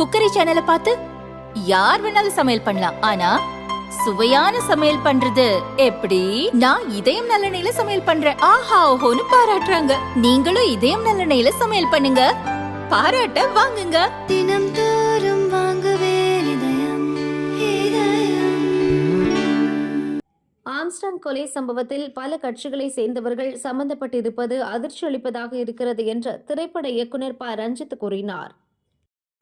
Cookery சேனலை பார்த்து யார் வேணாலும் சமையல் பண்ணலாம். ஆனா சுவையான சமையல் பண்றது எப்படி? நான் இதயம் நல்லெண்ணெயில சமையல் பண்றேன். ஆஹா ஓஹோன்னு பாராட்டுறாங்க. நீங்களும் இதயம் நல்லெண்ணெயில சமையல் பண்ணுங்க. பாராட்ட வாங்குங்க. தினம் தோறும் வாங்குவே இதயம் இதயம். ஆம்ஸ்டாங் கொலை சம்பவத்தில் பல கட்சிகளை சேர்ந்தவர்கள் சம்பந்தப்பட்டிருப்பது அதிர்ச்சி அளிப்பதாக இருக்கிறது என்று திரைப்பட இயக்குனர் ப. ரஞ்சித் கூறினார்.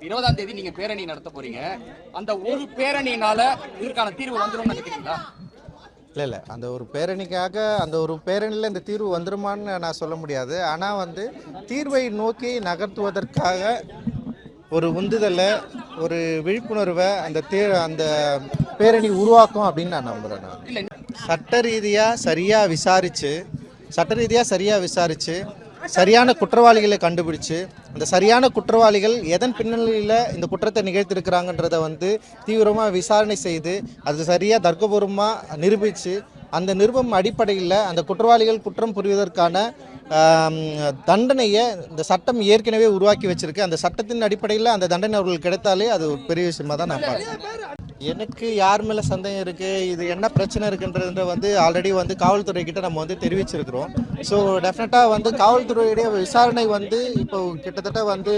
இருபதாம் தேதி நீங்க பேரணி நடத்த போறீங்க. அந்த ஒரு பேரணியினால இதற்கான தீர்வு வந்துடும் நினைக்கிறீங்களா? இல்லை இல்லை. அந்த ஒரு பேரணிக்காக அந்த ஒரு பேரணியில் இந்த தீர்வு வந்துருமான்னு நான் சொல்ல முடியாது. ஆனால் வந்து தீர்வை நோக்கி நகர்த்துவதற்காக ஒரு உந்துதலை ஒரு விழிப்புணர்வை அந்த தே அந்த பேரணி உருவாக்கும் அப்படின்னு நான் நம்புகிறேன் நான். சட்ட ரீதியாக சரியாக விசாரித்து சட்ட ரீதியாக சரியாக விசாரித்து சரியான குற்றவாளிகளை கண்டுபிடிச்சு அந்த சரியான குற்றவாளிகள் எதன் பின்னணியில் இந்த குற்றத்தை நிகழ்த்திருக்கிறாங்கன்றத வந்து தீவிரமாக விசாரணை செய்து அது சரியாக தர்க்கபூர்வமாக நிரூபித்து அந்த நிருபம் அடிப்படையில் அந்த குற்றவாளிகள் குற்றம் புரிவதற்கான தண்டனையை இந்த சட்டம் ஏற்கனவே உருவாக்கி வச்சிருக்கு. அந்த சட்டத்தின் அடிப்படையில் அந்த தண்டனை அவர்களுக்கு கிடைத்தாலே அது ஒரு பெரிய விஷயமாக தான் நான் பார்க்குறேன். எனக்கு யார் மேலே சந்தேகம் இருக்குது இது என்ன பிரச்சனை இருக்குன்றத வந்து ஆல்ரெடி வந்து காவல்துறை கிட்ட நம்ம வந்து தெரிவிச்சிருக்கிறோம். ஸோ டெஃபினட்டாக வந்து காவல்துறையுடைய விசாரணை வந்து இப்போ கிட்டத்தட்ட வந்து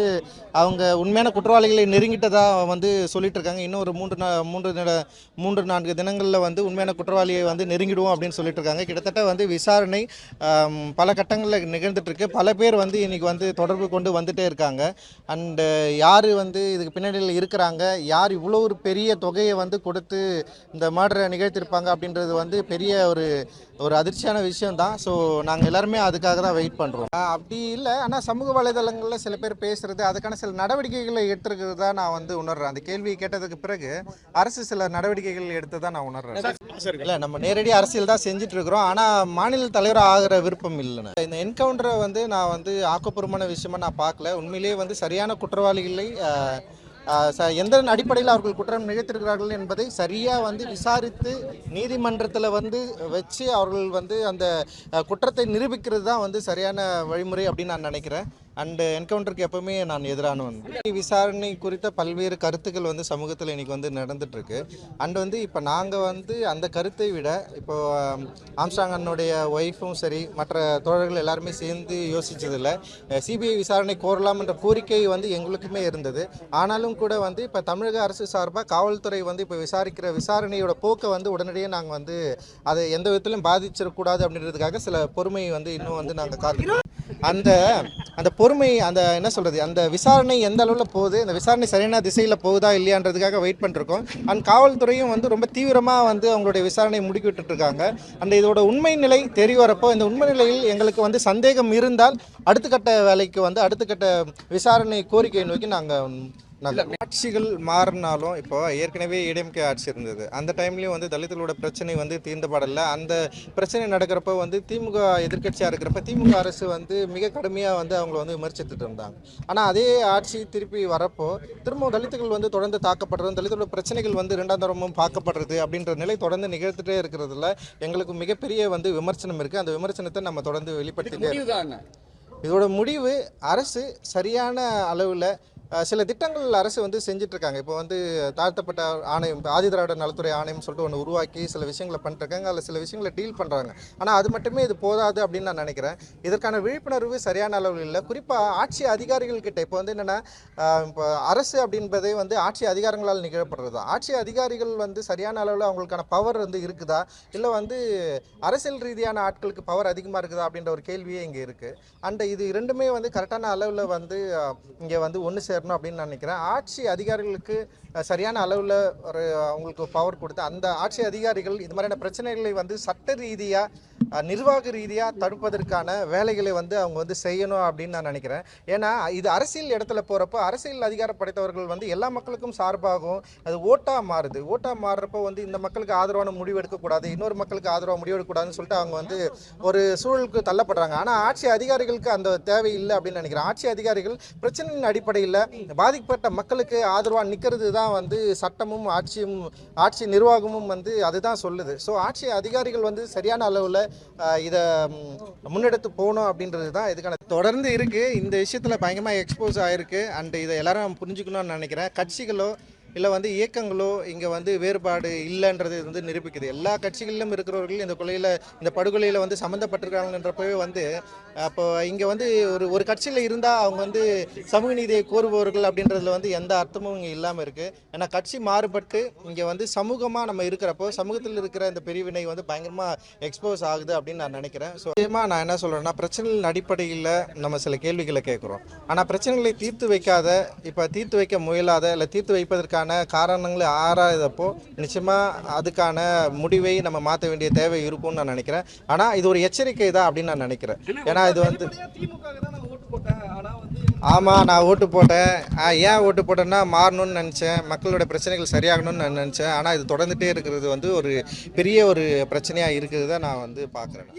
அவங்க உண்மையான குற்றவாளிகளை நெருங்கிட்டதா வந்து சொல்லிட்டு இருக்காங்க. இன்னும் ஒரு மூன்று நா மூன்று மூன்று நான்கு தினங்களில் வந்து உண்மையான குற்றவாளியை வந்து நெருங்கிடுவோம் அப்படின்னு சொல்லிட்டு இருக்காங்க. கிட்டத்தட்ட வந்து விசாரணை பல கட்டங்களில் நிகழ்ந்துட்டு இருக்கு. பல பேர் வந்து இன்னைக்கு வந்து தொடர்பு கொண்டு வந்துட்டே இருக்காங்க. அண்டு யார் வந்து இதுக்கு பின்னணியில் இருக்கிறாங்க? யார் இவ்வளோ ஒரு பெரிய தொகையை வந்து கொடுத்து இந்த மர்டரை நிகழ்த்திருப்பாங்க அப்படின்றது வந்து பெரிய ஒரு ஒரு அதிர்ச்சியான விஷயம் தான் ஸோ நாங்கள் எல்லாருமே அதுக்காக தான் வெயிட் பண்ணுறோம் அப்படி இல்லை. ஆனால் சமூக வலைதளங்களில் சில பேர் பேசுறது அதுக்கான சில நடவடிக்கைகளை எடுத்துருக்கிறது தான் நான் வந்து உணர்றேன். அந்த கேள்வி கேட்டதுக்கு பிறகு அரசு சில நடவடிக்கைகள் எடுத்து தான் நான் உணர்றேன். இல்லை நம்ம நேரடி அரசியல் தான் செஞ்சுட்டு இருக்கிறோம். ஆனால் மாநில தலைவராக ஆகிற விருப்பம் இல்லைண்ணே. இந்த என்கவுண்டரை வந்து நான் வந்து ஆக்கப்பூர்வமான விஷயமா நான் பார்க்கல. உண்மையிலேயே வந்து சரியான குற்றவாளிகளை எந்த அடிப்படையில் அவர்கள் குற்றம் நிகழ்த்திருக்கிறார்கள் என்பதை சரியாக வந்து விசாரித்து நீதிமன்றத்தில் வந்து வச்சு அவர்கள் வந்து அந்த குற்றத்தை நிரூபிக்கிறது தான் வந்து சரியான வழிமுறை அப்படின்னு நான் நினைக்கிறேன். அண்டு என்கவுண்டருக்கு எப்பவுமே நான் எதிரானவன் விசாரணை குறித்த பல்வேறு கருத்துக்கள் வந்து சமூகத்தில் இன்னைக்கு வந்து நடந்துட்டுருக்கு. அண்டு வந்து இப்போ நாங்கள் வந்து அந்த கருத்தை விட இப்போ ஆம்ஸ்டாங் அண்ணனுடைய ஒய்ஃபும் சரி மற்ற தோழர்கள் எல்லாருமே சேர்ந்து யோசிச்சதில்ல சிபிஐ விசாரணை கோரலாம்ன்ற கோரிக்கை வந்து எங்களுக்குமே இருந்தது. ஆனாலும் கூட வந்து இப்போ தமிழக அரசு சார்பாக காவல்துறை வந்து இப்போ விசாரிக்கிற விசாரணையோட போக்கை வந்து உடனடியே நாங்கள் வந்து அதை எந்த விதத்திலும் பாதிச்சிடக்கூடாது அப்படின்றதுக்காக சில பொறுமையை வந்து இன்னும் வந்து நாங்கள் காத்து அந்த அந்த பொறுமை அந்த என்ன சொல்றது அந்த விசாரணை எந்த அளவில் போகுது அந்த விசாரணை சரியான திசையில் போகுதா இல்லையான்றதுக்காக வெயிட் பண்ணிருக்கோம். அண்ட் காவல்துறையும் வந்து ரொம்ப தீவிரமாக வந்து அவங்களுடைய விசாரணையை முடுக்கி இருக்காங்க அண்ட் இதோட உண்மை நிலை தெரிய வரப்போ இந்த உண்மை நிலையில் எங்களுக்கு வந்து சந்தேகம் இருந்தால் அடுத்த கட்ட வேலைக்கு வந்து அடுத்த கட்ட விசாரணை கோரிக்கையை நோக்கி நாங்கள் ஆட்சிகள் மாறினாலும் இப்போ ஏற்கனவே ஏடிஎம்கே ஆட்சி இருந்தது. அந்த டைம்லயும் வந்து தலித்துகளோட பிரச்சனை வந்து தீர்ந்தப்படல அந்த பிரச்சனை நடக்கிறப்ப வந்து திமுக எதிர்க்கட்சியாக இருக்கிறப்ப திமுக அரசு வந்து மிக கடுமையாக வந்து அவங்கள வந்து விமர்சித்துட்டு இருந்தாங்க. ஆனால் அதே ஆட்சி திருப்பி வரப்போ திரும்ப தலித்துகள் வந்து தொடர்ந்து தாக்கப்படுறது தலித்தோட பிரச்சனைகள் வந்து இரண்டாம் தரமும் பார்க்கப்படுறது அப்படின்ற நிலை தொடர்ந்து நிகழ்த்துட்டே இருக்கிறதுல எங்களுக்கு மிகப்பெரிய வந்து விமர்சனம் இருக்குது அந்த விமர்சனத்தை நம்ம தொடர்ந்து வெளிப்படுத்திட்டே இதோட முடிவு அரசு சரியான அளவில் சில திட்டங்கள் அரசு வந்து செஞ்சிட்ருக்காங்க. இப்போ வந்து தாழ்த்தப்பட்ட ஆணையம் ஆதி திராவிட நலத்துறை ஆணையம் சொல்லிட்டு ஒன்று உருவாக்கி சில விஷயங்களை பண்ணிட்டுருக்காங்க அதில் சில விஷயங்களை டீல் பண்ணுறாங்க ஆனால் அது மட்டுமே இது போதாது அப்படின்னு நான் நினைக்கிறேன். இதற்கான விழிப்புணர்வு சரியான அளவில் இல்லை. குறிப்பாக ஆட்சி அதிகாரிகள்கிட்ட இப்போ வந்து என்னென்னா இப்போ அரசு அப்படின்பதே வந்து ஆட்சி அதிகாரங்களால் நிகழப்படுறது தான். ஆட்சி அதிகாரிகள் வந்து சரியான அளவில் அவங்களுக்கான பவர் வந்து இருக்குதா? இல்லை வந்து அரசியல் ரீதியான ஆட்களுக்கு பவர் அதிகமாக இருக்குதா? அப்படின்ற ஒரு கேள்வியே இங்கே இருக்குது அண்ட் இது இரண்டுமே வந்து கரெக்டான அளவில் வந்து இங்கே வந்து ஒன்று சேரணும் அப்படின்னு நான் நினைக்கிறேன். ஆட்சி அதிகாரிகளுக்கு சரியான அளவில் ஒரு அவங்களுக்கு பவர் கொடுத்து அந்த ஆட்சி அதிகாரிகள் இது மாதிரியான பிரச்சனைகளை வந்து சட்ட ரீதியாக நிர்வாக ரீதியாக தடுப்பதற்கான வேலைகளை வந்து அவங்க வந்து செய்யணும் அப்படின்னு நான் நினைக்கிறேன். ஏன்னா இது அரசியல் இடத்துல போகிறப்போ அரசியல் அதிகாரம் படைத்தவர்கள் வந்து எல்லா மக்களுக்கும் சார்பாகவும் அது ஓட்டாக மாறுது. ஓட்டாக மாறுறப்போ வந்து இந்த மக்களுக்கு ஆதரவான முடிவு எடுக்கக்கூடாது. இன்னொரு மக்களுக்கு ஆதரவாக முடிவு எடுக்கக்கூடாதுன்னு சொல்லிட்டு அவங்க வந்து ஒரு சூழலுக்கு தள்ளப்படுறாங்க ஆனால் ஆட்சி அதிகாரிகளுக்கு அந்த தேவை இல்லை அப்படின்னு நினைக்கிறேன். ஆட்சி அதிகாரிகள் பிரச்சனையின் அடிப்படையில் பாதிக்கப்பட்ட மக்களுக்கு ஆதரவாக நிற்கிறது தான் வந்து சட்டமும் ஆட்சியும் ஆட்சி நிர்வாகமும் வந்து அதுதான் சொல்லுது. ஸோ ஆட்சி அதிகாரிகள் வந்து சரியான அளவில் இதை முன்னெடுத்து போகணும் அப்படின்றது தான் இதுக்கான தொடர்ந்து இருக்குது இந்த விஷயத்தில் பயங்கரமாக எக்ஸ்போஸ் ஆகிருக்கு அண்ட் இதை எல்லாரும் புரிஞ்சுக்கணும்னு நினைக்கிறேன். கட்சிகளோ இல்லை வந்து இயக்கங்களோ இங்கே வந்து வேறுபாடு இல்லைன்றது வந்து நிரூபிக்குது. எல்லா கட்சிகளிலும் இருக்கிறவர்கள் இந்த கொலையில் இந்த படுகொலையில் வந்து சம்மந்தப்பட்டிருக்காங்கன்றப்பவே வந்து அப்போ இங்கே வந்து ஒரு ஒரு கட்சியில் இருந்தால் அவங்க வந்து சமூக நீதியை கோருபவர்கள் அப்படின்றதுல வந்து எந்த அர்த்தமும் இங்கே இல்லாமல் இருக்குது ஏன்னா கட்சி மாறுபட்டு இங்கே வந்து சமூகமாக நம்ம இருக்கிறப்போ சமூகத்தில் இருக்கிற இந்த பிரிவினை வந்து பயங்கரமாக எக்ஸ்போஸ் ஆகுது அப்படின்னு நான் நினைக்கிறேன். ஸோ முக்கியமாக நான் என்ன சொல்கிறேன்னா பிரச்சனைகளின் அடிப்படையில் நம்ம சில கேள்விகளை கேட்குறோம். ஆனால் பிரச்சனைகளை தீர்த்து வைக்காத இப்போ தீர்த்து வைக்க முயலாத இல்லை தீர்த்து வைப்பதற்கான காரணங்களை ஆராய்தப்போ நிச்சயமாக அதுக்கான முடிவை நம்ம மாற்ற வேண்டிய தேவை இருக்கும்னு நான் நினைக்கிறேன். ஆனால் இது ஒரு எச்சரிக்கை தான் அப்படின்னு நான் நினைக்கிறேன். ஏன்னா இது வந்து ஆமாம் நான் ஓட்டு போட்டேன். ஏன் ஓட்டு போட்டேன்னா மாறணும்னு நினச்சேன். மக்களோட பிரச்சனைகள் சரியாகணும்னு நான் நினச்சேன். ஆனால் இது தொடர்ந்துட்டே இருக்கிறது வந்து ஒரு பெரிய ஒரு பிரச்சனையாக இருக்கிறத நான் வந்து பார்க்குறேன்.